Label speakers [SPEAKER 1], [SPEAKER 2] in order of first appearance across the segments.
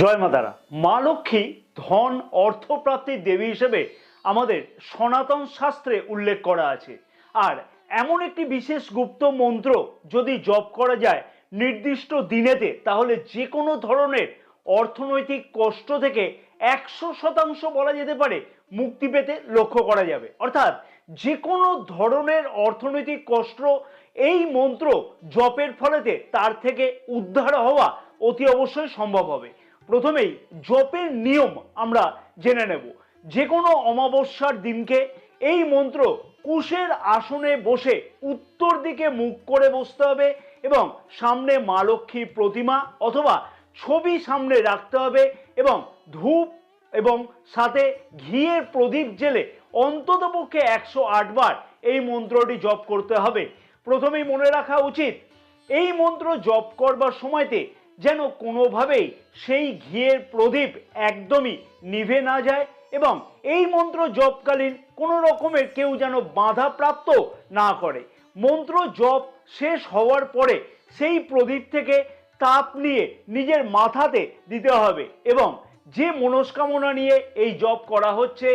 [SPEAKER 1] জয় মাতারা মা লক্ষ্মী ধন অর্থপ্রাপ্তির দেবী হিসেবে আমাদের সনাতন শাস্ত্রে উল্লেখ করা আছে। আর এমন একটি বিশেষ গুপ্ত মন্ত্র যদি জপ করা যায় নির্দিষ্ট দিনেতে, তাহলে যে কোনো ধরনের অর্থনৈতিক কষ্ট থেকে একশো শতাংশ বলা যেতে পারে মুক্তি পেতে লক্ষ্য করা যাবে। অর্থাৎ যে কোনো ধরনের অর্থনৈতিক কষ্ট এই মন্ত্র জপের ফলেতে তার থেকে উদ্ধার হওয়া অতি অবশ্যই সম্ভব হবে। প্রথমেই জপের নিয়ম আমরা জেনে নেব। যে কোনো অমাবস্যার দিনকে এই মন্ত্র কুশের আসনে বসে উত্তর দিকে মুখ করে বসতে হবে এবং সামনে মা লক্ষ্মীর প্রতিমা অথবা ছবি সামনে রাখতে হবে এবং ধূপ এবং সাথে ঘিয়ের প্রদীপ জেলে অন্ততপক্ষে একশো বার এই মন্ত্রটি জপ করতে হবে। প্রথমেই মনে রাখা উচিত, এই মন্ত্র জপ করবার সময়তে যেন কোনোভাবেই সেই ঘিয়ের প্রদীপ একদমই নিভে না যায় এবং এই মন্ত্র জপকালীন কোনো রকমের কেউ যেন বাধাপ্রাপ্ত না করে। মন্ত্র জপ শেষ হওয়ার পরে সেই প্রদীপ থেকে তাপ নিয়ে নিজের মাথাতে দিতে হবে এবং যে মনস্কামনা নিয়ে এই জপ করা হচ্ছে,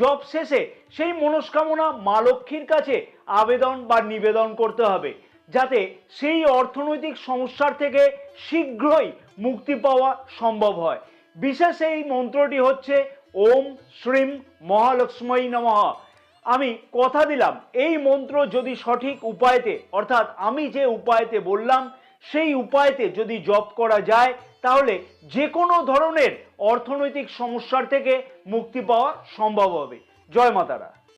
[SPEAKER 1] জপ শেষে সেই মনস্কামনা মা লক্ষ্মীর কাছে আবেদন বা নিবেদন করতে হবে। যাতে সেই অর্থনৈতিক সমস্যার থেকে শীঘ্রই মুক্তি পাওয়া সম্ভব হয়। বিশেষ এই মন্ত্রটি হচ্ছে, ওম শ্রীম মহালক্ষ্মী নমঃ। আমি কথা দিলাম, এই মন্ত্র যদি সঠিক উপায়তে, অর্থাৎ আমি যে উপায়তে বললাম, সেই উপায়তে যদি জপ করা যায়, তাহলে যে কোনো ধরনের অর্থনৈতিক সমস্যার থেকে মুক্তি পাওয়া সম্ভব হবে। জয় মাতারা।